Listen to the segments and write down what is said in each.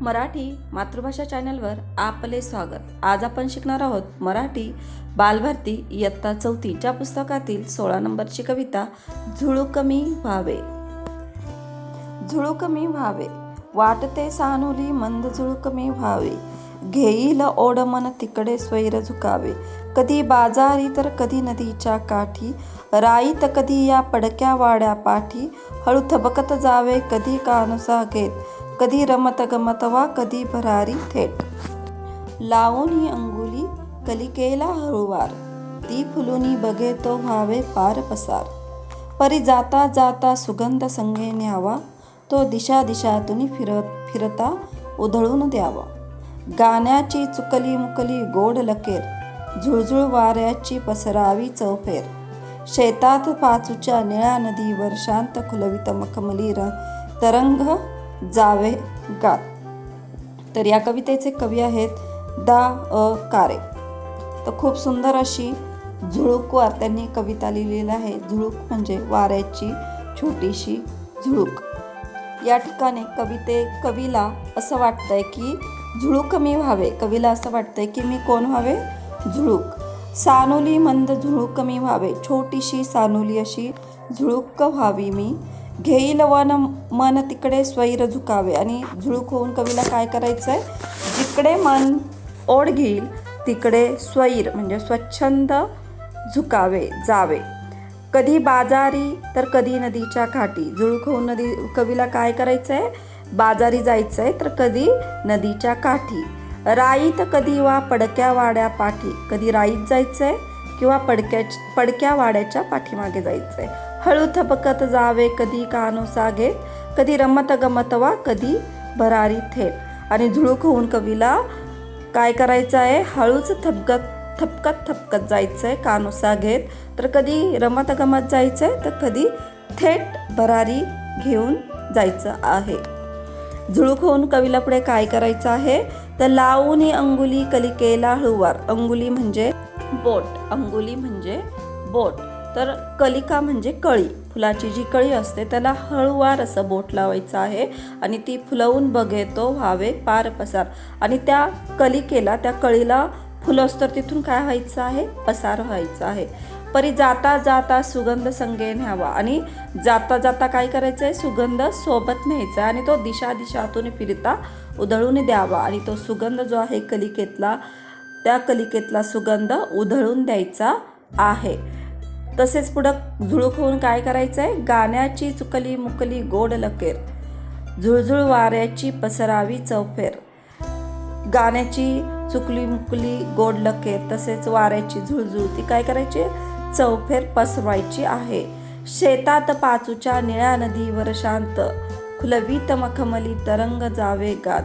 मराठी मातृभाषा चॅनलवर आपले स्वागत. आज आपण शिकणार आहोत मराठी बालभारती इयत्ता चौथीच्या पुस्तकातील सोळा नंबरची कविता झुळुकमी व्हावे. झुळुकमी व्हावे. वाटते सानुली मंद झुळुकमी व्हावे. घेईल ओढ मन तिकडे स्वैर झुकावे. कधी बाजारी तर कधी नदीच्या काठी. राईत कधी या पडक्या वाड्या पाठी. हळू थबकत जावे कधी कानुसा घेत. कधी रमत गमत वा कधी भरारी थेट. लावून ही अंगुली कलिकेला हळूवार. ती फुलुनी बघे तो व्हावे पार पसार. परी जाता जाता सुगंध संगे न्यावा. तो दिशा दिशातून फिरत फिरता उधळून द्यावा. गाण्याची चुकली मुकली गोड लकेर. झुळझुळ वाऱ्याची पसरावी चौफेर. शेतात पाचूच्या निळ्या नदीवर शांत खुलवित मखमली र तरंग जावे गात तर या कवितेचे कवी आहेत दा अ कारे. तर खूप सुंदर अशी झुळूकवार त्यांनी कविता लिहिलेली आहे. झुळूक म्हणजे वाऱ्याची छोटीशी झुळूक. या ठिकाणी कविते कवीला असं वाटतंय की झुळूक कमी व्हावे. कवीला असं वाटतंय की मी कोण व्हावे? झुळूक. सानुली मंद झुळूक मी व्हावे. छोटीशी सानुली अशी झुळूक व्हावी मी. घेईल वन मन तिकडे स्वैर झुकावे आणि झुळूक होऊन कवीला काय करायचं आहे जिकडे मन ओढ घेईल तिकडे स्वैर म्हणजे स्वच्छंद झुकावे जावे. कधी बाजारी तर कधी नदीच्या काठी झुळूक होऊन नदी कवीला काय करायचं आहे बाजारी जायचं आहे तर कधी नदीच्या काठी. राईत कधी वा पडक्या वाड्या पाठी. कधी राईत जायचं आहे किंवा पडक्या पडक्या वाड्याच्या पाठीमागे जायचं आहे हळू थपकत जावे कधी कानोसा घेत कधी रमत गमत वा कधी भरारी थेट आणि झुळूक होऊन कवीला काय करायचं आहे हळूच थपकत थपकत थपकत जायचं आहे कानुसा घेत तर कधी रमत गमत जायचं आहे तर कधी थेट भरारी घेऊन जायचं आहे झुळूक होऊन कवीला पुढे काय करायचं आहे तर लावून अंगुली कलिकेला हळूवार अंगुली म्हणजे बोट अंगुली म्हणजे बोट तर कलिका म्हणजे कळी. फुलाची जी कळी असते त्याला हळूवार असं बोट लावायचं आहे आणि ती फुलवून बघेतो व्हावे पार पसार. आणि त्या कलिकेला त्या कळीला फुलं तर तिथून काय व्हायचं आहे? पसार व्हायचं आहे. परी जाता जाता सुगंध संगे न्यावा. आणि जाता जाता काय करायचं आहे सुगंध सोबत न्यायचा आणि तो दिशा दिशातून फिरता उधळून द्यावा. आणि तो सुगंध जो आहे कलिकेतला त्या कलिकेतला सुगंध उधळून द्यायचा आहे. तसेच पुढं झुळूक होऊन काय करायचं आहे गाण्याची चुकली मुकली गोड लकेर झुळझुळ वाऱ्याची पसरावी चौफेर. गाण्याची चुकली मुकली गोड लकेर तसेच वाऱ्याची झुळझुळ ती काय करायची? चौफेर पसरवायची आहे. शेतात पाचूच्या निळ्या नदीवर शांत खुलवीत मखमली तरंग जावे गात.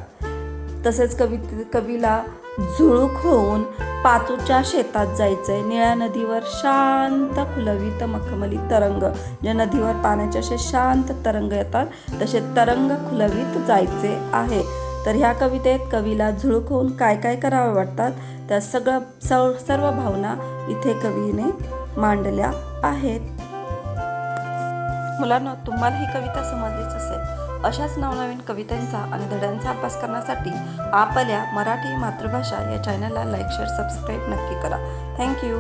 तसेच कवी कवीला झुळूक होऊन पाचूच्या शेतात जायचंय. निळ्या नदीवर शांत खुलवीत मखमली तरंग. ज्या नदीवर पाण्याचे असे शांत तरंग येतात तसे तरंग खुलवीत जायचे आहे. तर ह्या कवितेत कवीला झुळूक होऊन काय काय करावं वाटतात त्या सगळं सर्व सर्व भावना इथे कवीने मांडल्या आहेत. मुलांना तुम्हाला ही कविता समजलीच असेल. अशाच नवनवीन कवितांचा आणि धड्यांचा अभ्यास करण्यासाठी आपल्या मराठी मातृभाषा या चॅनलला लाईक शेअर सबस्क्राईब नक्की करा. थँक्यू